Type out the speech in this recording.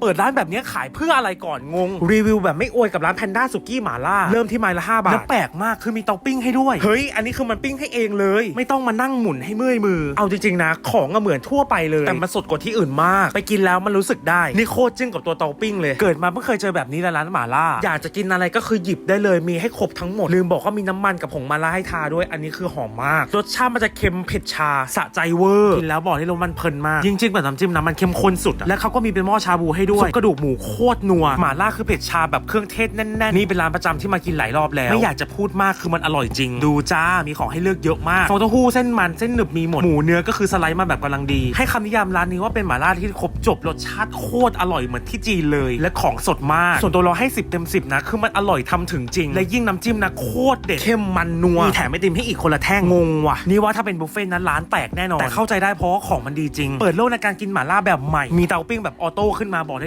เปิดร้านแบบนี้ขายเพื่ออะไรก่อนงง รีวิวแบบไม่อวยกับร้านแพนด้าสุกี้หมาล่า เริ่มที่ไม้ละ 5 บาท แล้วแปลกมากคือมีเตาปิ้งให้ด้วย เฮ้ย อันนี้คือมันปิ้งให้เองเลย ไม่ต้องมานั่งหมุนให้เมื่อยมือ เอาจริง ๆ นะ ของอะเหมือนทั่วไปเลย แต่มันสดกว่าที่อื่นมาก ไปกินแล้วมันรู้สึกได้ นี่โคตรจึ้งกับตัวเตาปิ้งเลย เกิดมาเพิ่งเคยเจอแบบนี้ในร้านหมาล่า อยากจะกินอะไรก็คือหยิบได้เลยมีให้ครบทั้งหมด ลืมบอกว่ามีน้ำมันกับผงมาล่าให้ทาด้วย อันนี้คือหอมมาก รสชาติมันจะเค็มเผ็ดชาสะใจเวอร์ กินแล้วบอกได้เลยว่ามันเพลินมากจริงๆแบบน้ำจิ้มนะมันเข้มข้นสุดอะและเขาก็มีเป็นหม้อชาบูให้ด้วยซุปกระดูกหมูโคตรนัวหม่าล่าคือเผ็ดชาแบบเครื่องเทศแน่นๆนี่เป็นร้านประจำที่มากินหลายรอบแล้ว ไม่อยากจะพูดมากคือมันอร่อยจริง ดูจ้ามีของให้เลือกเยอะมากฟองเต้าหู้เส้นมันเส้นหนึบมีหมดหมูเนื้อก็คือสไลด์มาแบบกำลังดี ให้คำนิยามร้านนี้ว่าเป็นหม่าล่าที่ครบจบรสชาติโคตรอร่อยเหมือนที่จีนเลย และของสดมาก ส่วนตัวเราให้ 10 เต็ม 10 นะ คือมันอร่อยทำถึงจริง และยิ่งน้ำจิ้มนะโคตรเด็ดเข้มมันนัวมีแถมไอติมให้อีกคนละแท่งงงว่ะนี่ว่าถ้าเป็นบุฟเฟ่ต์นั้นร้านแตกแน่นอนแต่เข้าใจได้เพราะว่าของมันดีจริง เปิดโลกในการกินหม่าล่าแบบใหม่มีเตาปิ้งแบบออโต้ขึ้นมาบอก